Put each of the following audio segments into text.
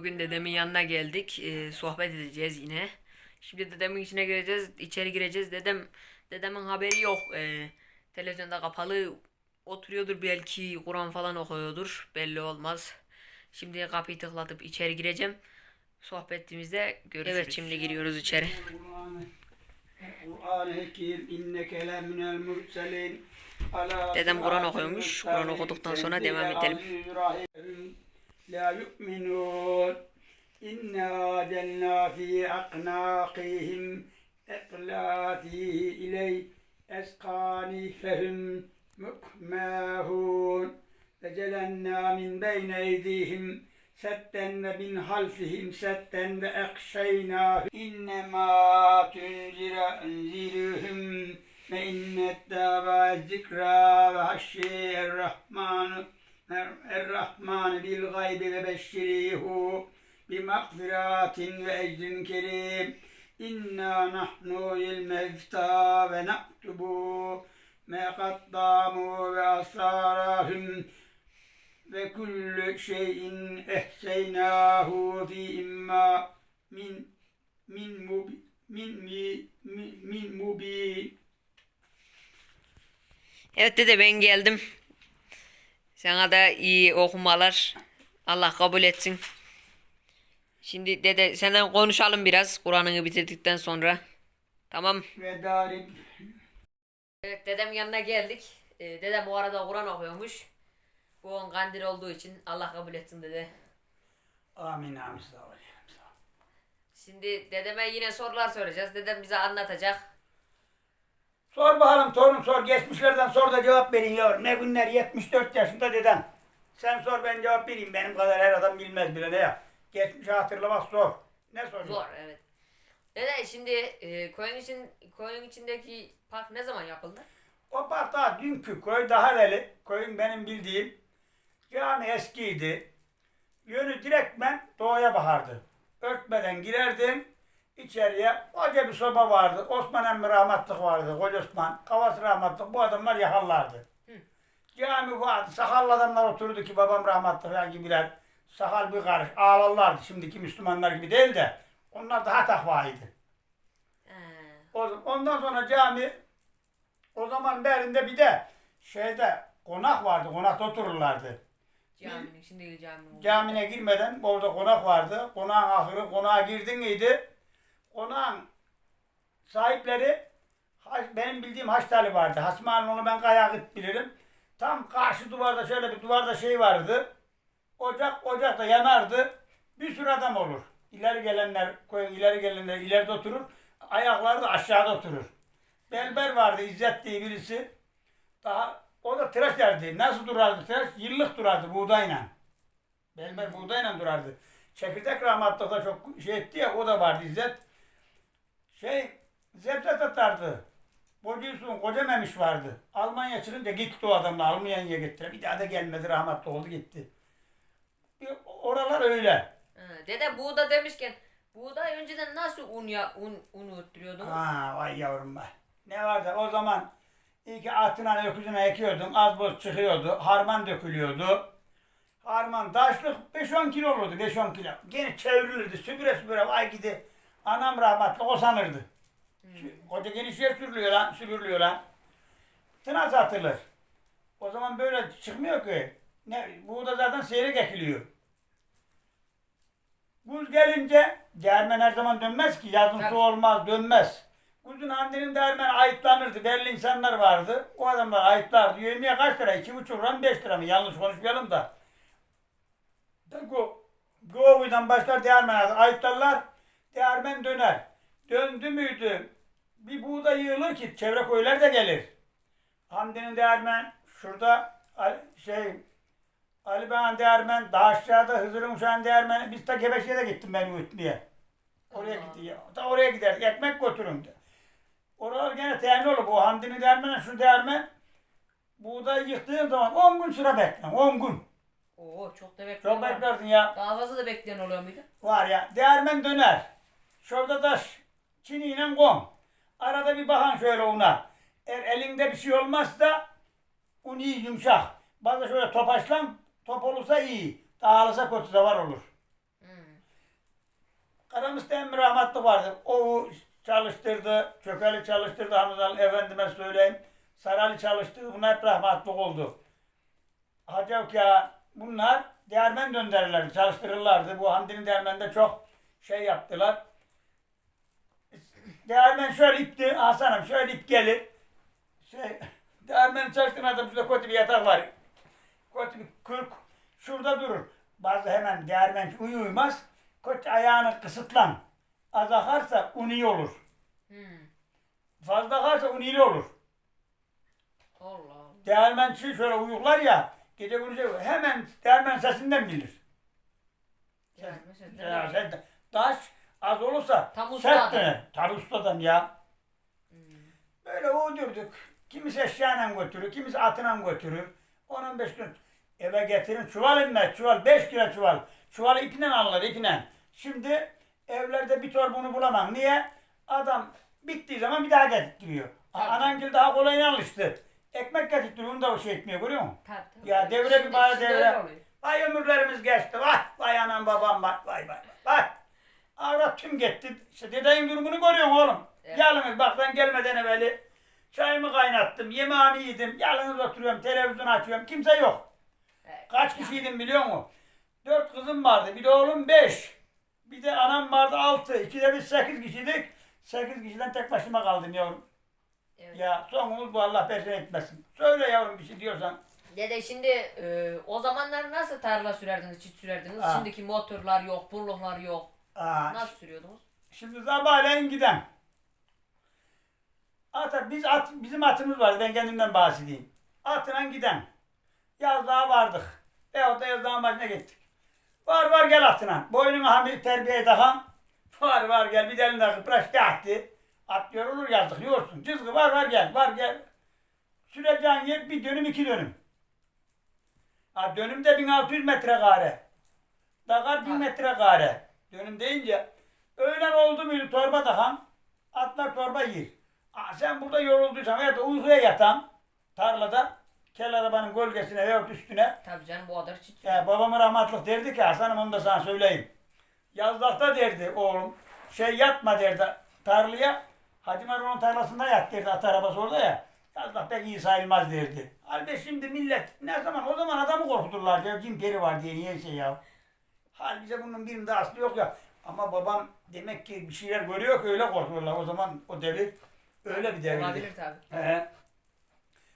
bugün dedemin yanına geldik. Ee, sohbet edeceğiz yine. Şimdi dedemin içine gireceğiz, içeri gireceğiz. Dedem dedemin haberi yok. Ee, televizyonda kapalı oturuyordur belki Kur'an falan okuyordur. Belli olmaz. Şimdi kapıyı tıklatıp içeri gireceğim. Sohbetimizde görüşürüz. Evet şimdi giriyoruz içeri. Dedem Kur'an okuyormuş. Kur'an okuduktan sonra devam edelim. لا يؤمنون. إنا جلنا في أقناقهم إقلاتي إلي أسقاني فهم مقماهون فجلنا من بين أيديهم ستا ومن خلفهم ستا وأخشيناهم. إنما تنذر أنذرهم فإن التابع الذكرى وحشي الرحمن. Er-rahman bil gaybi ve beşşirihu bi mağfiratin ve ecrin kerim inna nahnu il mevta ve naktubu ma qaddamu ve asarahum ve kullu şeyin ehseynahu fi imma min min mubi min mi min, min mubin Evet dede ben geldim. Sana da iyi okumalar. Allah kabul etsin. Şimdi dede senden konuşalım biraz Kur'an'ını bitirdikten sonra. Tamam. ve darib Evet dedem yanına geldik. Ee, dedem bu arada Kur'an okuyormuş. Bu on kandil olduğu için Allah kabul etsin dede. amin amin. Sağ ol. Şimdi dedeme yine sorular soracağız. Dedem bize anlatacak. Sor bakalım torun sor. Geçmişlerden sor da cevap verin yavrum. Ne günler 74 yaşında dedem. Sen sor ben cevap vereyim. Benim kadar her adam bilmez bile ne ya. Geçmişi hatırlamak zor. Ne sor? Zor evet. Dede şimdi e, koyun için koyun içindeki park ne zaman yapıldı? O park daha dünkü köy daha evveli. Köyün benim bildiğim cami eskiydi. Yönü direktmen doğuya bakardı. Örtmeden girerdim. İçeriye koca bir soba vardı. Osman emmi rahmatlık vardı. Koca Osman. Kavası rahmatlık. Bu adamlar yakarlardı. Cami vardı. Sakallı adamlar otururdu ki babam rahmatlık falan gibiler. Sakal bir karış. Ağlarlardı. Şimdiki Müslümanlar gibi değil de. Onlar daha takvaydı. Ondan sonra cami o zaman berinde bir de şeyde konak vardı. Konakta otururlardı. Caminin şimdi caminin. Camine girmeden orada konak vardı. Konağın ahırı konağa girdin miydi? Konağın sahipleri benim bildiğim Haçtali vardı. Hasmanın onu ben Kayakıt bilirim. Tam karşı duvarda şöyle bir duvarda şey vardı. Ocak ocakta yanardı. Bir sürü adam olur. İleri gelenler, koyun ileri gelenler ileride oturur. Ayakları da aşağıda oturur. Belber vardı İzzet diye birisi. Daha o da tıraş derdi. Nasıl durardı tıraş? Yıllık durardı buğdayla. Belber buğdayla durardı. Çekirdek rahmatlı da çok şey etti ya o da vardı İzzet. Şey zebze atardı. Bocusun koca memiş vardı. Almanya çıkınca gitti o adamla Almanya'ya gitti. Bir daha da gelmedi rahmetli oldu gitti. Oralar öyle. He, Dede buğda demişken buğday önceden nasıl un ya un un öttürüyordunuz? Ha vay yavrum vay. Ne vardı o zaman iki atına öküzüne ekiyordun. Az boz çıkıyordu. Harman dökülüyordu. Harman taşlık 5-10 kilo olurdu. 5-10 kilo. Gene çevrilirdi. Süpüre süpüre vay gidi. Anam rahmetli o sanırdı. Sü- Koca geniş yer sürülüyor lan. Sürülüyor lan. Tına satılır. O zaman böyle çıkmıyor ki. Ne, bu da zaten seyrek ekiliyor. Buz gelince değirmen her zaman dönmez ki. Yazın Tabii. su olmaz, dönmez. Buzun annenin değirmeni ayıtlanırdı. Belli insanlar vardı. O adamlar ayıtlardı. Yemeğe kaç lira? İki buçuk lira mı? Beş lira mı? Yanlış konuşmayalım da. Go, Govu'dan başlar değirmen alır. Ayıtlarlar. Değirmen döner. Döndü müydü? Bir buğday yığılır ki çevre köyler de gelir. Hamdi'nin değirmen şurada şey Ali Bağ'ın değirmen daha aşağıda Hızır'ın uşağın değirmeni biz de Gebeşe'ye de gittim ben ütmeye. Oraya gitti ya. Da oraya giderdik. Ekmek götürün de. Oralar gene temin olur. Bu Hamdi'nin değirmeni şu değirmen buğday yıktığın zaman 10 gün sıra beklen. 10 gün. Oo çok da Çok bekliyorum. beklerdin ya. Daha fazla da bekleyen oluyor muydu? Var ya değirmen döner. Şurada taş çiniyle kom. Arada bir bakan şöyle una. Eğer elinde bir şey olmazsa un iyi yumuşak. Bazı şöyle topaçlan top olursa iyi. Dağılırsa kötü de var olur. Hmm. Karamüs'te Emre rahmetli vardı. O çalıştırdı, Çökeli çalıştırdı, Hamza efendime söyleyeyim. Sarali çalıştırdı, bunlar hep rahmetli oldu. Hacı ya bunlar değermen döndürürlerdi, çalıştırırlardı. Bu Hamdi'nin değermeninde çok şey yaptılar. Değermen şöyle ipti, Hasan'ım şöyle ip gelir. Şey, değermeni çalıştıran adam şurada kötü bir yatak var. Kötü bir kırk şurada durur. Bazı hemen değermen uyu uyumaz. Koç ayağını kısıtlan. Az akarsa uni olur. Hmm. Fazla akarsa unili olur. Allah Allah. Değermençi şöyle uyuklar ya. Gece gündüz hemen değermen sesinden bilir. Yani mesela Ya sen taş az olursa Tam usta sert adam. döner. Tabi ustadan ya. Hmm. Böyle uydurduk. Kimisi eşyayla götürür, kimisi atına götürür. 10-15 gün eve getirin. Çuval inmez, çuval. 5 kilo çuval. Çuvalı ipiyle alırlar, ipiyle. Şimdi evlerde bir torba bunu bulamam. Niye? Adam bittiği zaman bir daha getirtiyor. Tabii. Anangil daha kolayına alıştı. Ekmek getirtiyor, onu da o şey etmiyor, görüyor musun? Tabii, tabii. Ya devre bir Şimdi- bana şimdi devre. öyle oluyor. Vay ömürlerimiz geçti. Vay, vay anam babam vay, vay, vay. Vay. Avrat tüm gitti. İşte dedeyin durumunu görüyorsun oğlum. Evet. Yalnız bak ben gelmeden evveli çayımı kaynattım, yemeğimi yedim. Yalnız oturuyorum, televizyon açıyorum. Kimse yok. Evet. Kaç kişiydim biliyor musun? Dört kızım vardı. Bir de oğlum beş. Bir de anam vardı altı. İkide biz sekiz kişiydik. Sekiz kişiden tek başıma kaldım yavrum. Evet. Ya sonumuz bu Allah peşine etmesin. Söyle yavrum bir şey diyorsan. Dede şimdi e, o zamanlar nasıl tarla sürerdiniz, çit sürerdiniz? Ha. Şimdiki motorlar yok, burluklar yok. Aa, Nasıl sürüyordunuz? Şimdi sabahleyin giden. Ata, biz at, bizim atımız vardı. Ben kendimden bahsedeyim. Atına giden. Yazlığa vardık. Veyahut da yazlığın başına gittik. Var var gel atına. Boynuna hamil terbiye takan. Var var gel bir de elinde kıpraş dağıttı. At yorulur yazdık yorsun. Cızgı var var gel var gel. Süreceğin yer bir dönüm iki dönüm. Ha, dönüm de 1600 metre kare. Dakar 1000 Ha. Dönüm deyince öğlen oldu muydu torba takan. Atlar torba yer. Ha, sen burada yorulduysan ya da uykuya yatan tarlada kel arabanın gölgesine veyahut üstüne Tabii canım bu kadar çit ya babamı rahmatlık derdi ki Hasan'ım onu da sana söyleyeyim. Yazlıkta derdi oğlum. Şey yatma derdi tarlaya. Hacı Mervan'ın tarlasında yat derdi at arabası orada ya. Yazlık pek iyi sayılmaz derdi. Halbuki şimdi millet ne zaman o zaman adamı korkuturlar ya cin peri var diye niye şey ya. Halbuki bunun birinde aslı yok ya. Ama babam demek ki bir şeyler görüyor ki öyle korkuyorlar. O zaman o devir öyle bir devirdi. Olabilir tabii. He.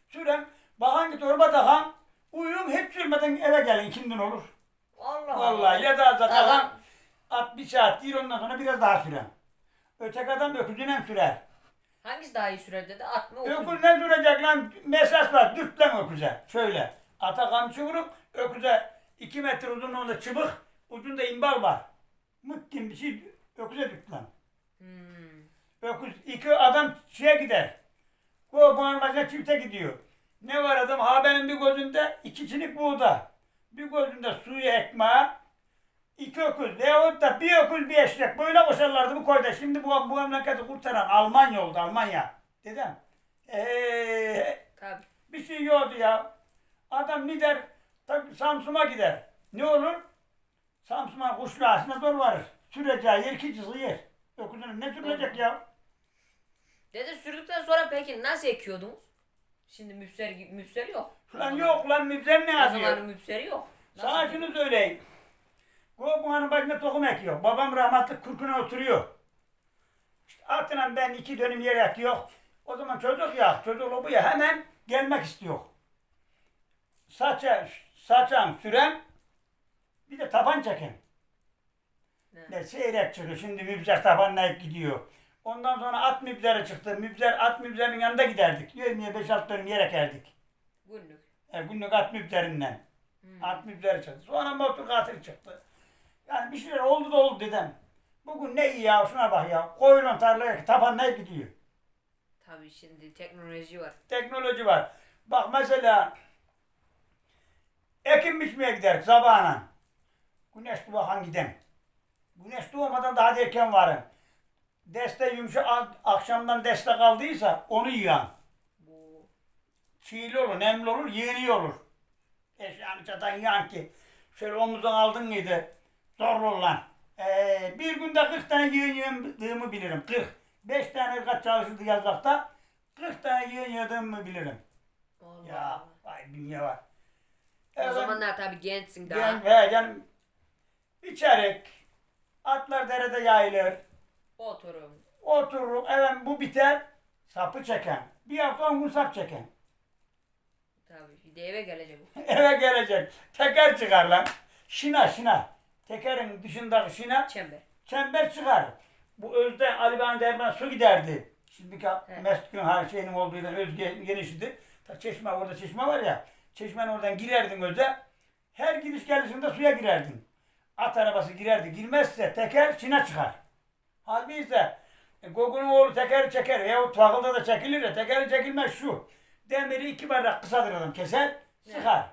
Sürem, bakan git orba takan, uyuyun hiç sürmeden eve gelin kimden olur. Allah Vallahi ya da da Tamam. at bir saat değil ondan sonra biraz daha süren. Öteki adam öküzüne sürer. Hangisi daha iyi sürer dedi? At mı? Öküz? Öküz ne sürecek lan? Mesaj var, dürt lan öküze. Şöyle, ata kamçı vurup öküze iki metre uzunluğunda çıbık, ucunda imbal var. Mıkkın bir şey öküze dürt lan. Hmm. Öküz, iki adam şeye gider. Bu başına çifte gidiyor. Ne var adam? Ha benim bir gözünde iki çinik buğda. Bir gözünde suyu ekmeği. iki öküz. Veyahut da bir öküz bir eşek. Böyle koşarlardı bu koyda. Şimdi bu, bu memleketi kurtaran Almanya oldu Almanya. Dedem. Eee Tabii. bir şey yoktu ya. Adam gider, tabii Samsun'a gider. Ne olur? Samsun'a kuşlu aslında zor varır. Süreceği yer iki çizgi yer. Öküzün ne sürülecek ya? Dede sürdükten sonra peki nasıl ekiyordunuz? Şimdi müpser müpser yok. Lan yok lan mübzer ne O yazıyor? zamanın müpseri yok. Nasıl Sana şunu söyleyeyim. Kopunganın başında tohum ekiyor. Babam rahmetli kürküne oturuyor. İşte atına ben iki dönüm yer ekiyor. O zaman çocuk ya, çocuk bu ya hemen gelmek istiyor. Saça, saçan süren bir de taban çeken. Ne? Seyrek çıkıyor. Şimdi mübzer tabanla hep gidiyor. Ondan sonra at mübzeri çıktı. Mübzer, at mübzerin yanında giderdik. Yövmeye 5-6 dönüm yer ekerdik. Günlük. E, günlük at mübzerinden. Hmm. At mübzeri çıktı. Sonra motor katil çıktı. Yani bir şeyler oldu da oldu dedem. Bugün ne iyi ya şuna bak ya. Koyulan tarlaya tabanla gidiyor. Tabii şimdi teknoloji var. Teknoloji var. Bak mesela ekim biçmeye gider sabahına. Güneş doğan gidem. Güneş doğmadan daha da erken varım. Deste yumuşak akşamdan deste kaldıysa onu yiyen. Bu Çiğli olur, nemli olur, yığını olur. Eşyanı çatan yiyen ki şöyle omuzdan aldın mıydı zor olur lan. Ee, bir günde 40 tane yığın yığındığımı bilirim. 40. 5 tane ırgat çalışırdı yazlıkta. 40 tane yığın yığdığımı bilirim. Allah Ya Allah. vay dünya var. O Evet, zamanlar tabii gençsin daha. ben, ve ben içerik, atlar derede yayılır. Oturun. Otururum, evet bu biter, sapı çeken. Bir hafta on gün sap çeken. Tabii. Bir de eve gelecek bu. Eve gelecek. Teker çıkar lan. Şina şina. Tekerin dışındaki şina Çember. çember çıkar. Bu özde Ali Bey'in devran su giderdi. Şimdiki Evet. Mesut'un her şeyinin olduğu yerden öz ge- genişti. Ta çeşme orada çeşme var ya. Çeşmenin oradan girerdin öze. Her gidiş gelişinde suya girerdin. At arabası girerdi. Girmezse teker çine çıkar. Halbuki ise Gogun'un oğlu tekeri çeker. Yahut takılda da çekilir ya. Tekeri çekilmez şu. Demiri iki bardak kısadır adam keser. Sıkar.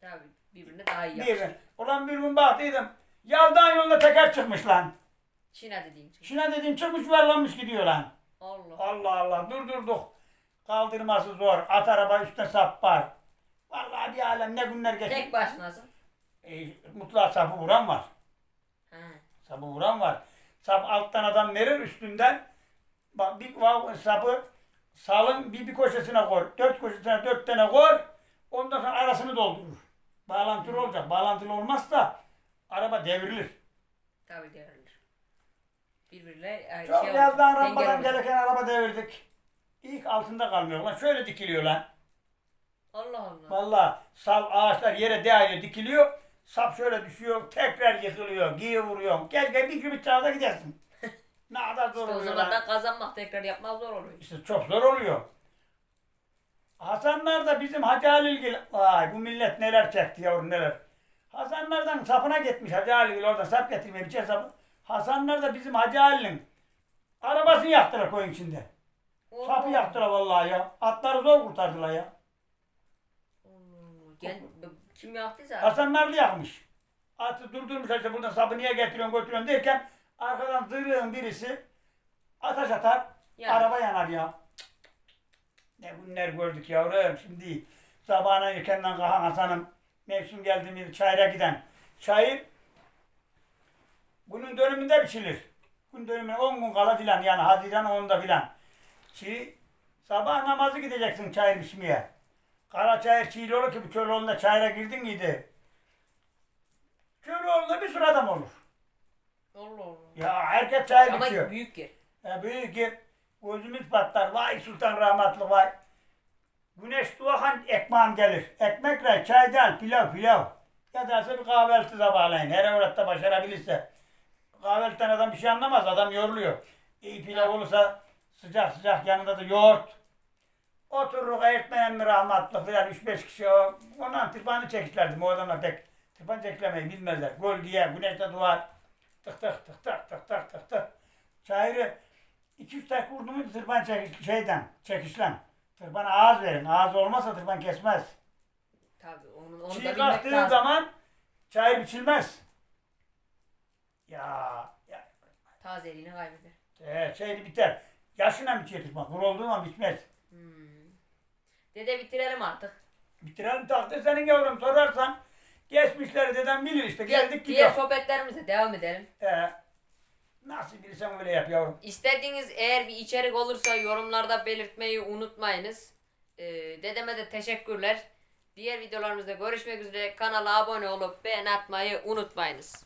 Tabii. Birbirine daha iyi Bir yapmış. gün. Ulan bir gün baktıydım. Yaldan yolda teker çıkmış lan. Çin'e dediğin için. Şuna dedim çıkmış yuvarlanmış gidiyor lan. Allah. Allah Allah durdurduk. Kaldırması zor. At araba üstte sap var. Vallahi bir alem ne günler geçti. Tek başınasın. E, mutlaka sapı vuran var. He. Sapı vuran var. Sap alttan adam verir üstünden. Bak bir va- sapı salın bir bir koşesine koy. Dört koşesine dört tane koy. Ondan sonra arasını doldurur. Bağlantılı olacak. Bağlantılı olmazsa araba devrilir. Tabii devrilir. Birbirine e, Çok şey yazdan olur. gereken araba devirdik. İlk altında kalmıyor lan. Şöyle dikiliyor lan. Allah Allah. Vallahi sal ağaçlar yere değiyor dikiliyor. Sap şöyle düşüyor. Tekrar yıkılıyor. Giyi vuruyor. Keşke bir kibrit çağda gidersin. ne kadar zor İşte o oluyor zaman lan. da kazanmak tekrar yapmak zor oluyor. İşte çok zor oluyor. Hasanlar da bizim Hacı Halilgil. Vay bu millet neler çekti yavrum neler. Hasanlardan sapına gitmiş Hacı Halilgil oradan sap getirmeye bir şey sapı. Hasanlar da bizim Hacı Halil'in arabasını yaktılar koyun içinde. Sapı Allah. yaktılar vallahi ya. Atları zor kurtardılar ya. Gen, kim yaktıysa. Hasanlarlı yakmış. Atı durdurmuş işte buradan sapı niye getiriyorsun götürüyorsun derken arkadan zırhın birisi ateş atar. Ya. Araba yanar ya. Ne günler gördük yavrum şimdi. Sabahına erkenden kalkan Hasan'ım mevsim geldi mi çayıra giden. Çayır bunun dönümünde biçilir. Gün dönümüne 10 gün kala filan yani Haziran 10'da filan. Çiğ, sabah namazı gideceksin çayır biçmeye. Kara çayır çiğli olur ki bu Köroğlu'nda çayıra girdin miydi? Köroğlu'nda bir sürü adam olur. Allah Allah. Ya herkes çayır Ama biçiyor. büyük yer. Ya büyük yer. Gözümüz patlar. Vay sultan rahmatlı vay. Güneş doğan ekmeğim gelir. Ekmekle çaydan pilav pilav. Ya da bir kahvaltı sabahleyin. Her evratta başarabilirse. Kahvaltıdan adam bir şey anlamaz. Adam yoruluyor. İyi pilav olursa sıcak sıcak yanında da yoğurt. Otururuk öğretmenim mi rahmatlı filan 3-5 kişi o. Ondan tırpanı çekişlerdim. O adamlar pek tırpan çekilemeyi bilmezler. Gol diye güneşte duvar. Tık tık tık tık tık tık tık tık. Çayırı iki üç tak vurdu mu tırpan çekiş, şeyden çekişlen. Tırpana ağız verin. Ağız olmazsa tırpan kesmez. Tabii onu, onu da Çiğ bilmek kalktığı lazım. zaman çayır biçilmez. Ya, ya Tazeliğini kaybeder. e, şey biter. Yaşına bitiyor tırpan. Vur olduğu zaman bitmez. Hmm. Dede bitirelim artık. Bitirelim takdir senin yavrum sorarsan geçmişleri dedem bilir işte geldik Diğer gidiyor. sohbetlerimize devam edelim. E, nasıl bilirsen öyle yap yavrum. İstediğiniz eğer bir içerik olursa yorumlarda belirtmeyi unutmayınız. Ee, dedeme de teşekkürler. Diğer videolarımızda görüşmek üzere. Kanala abone olup beğen atmayı unutmayınız.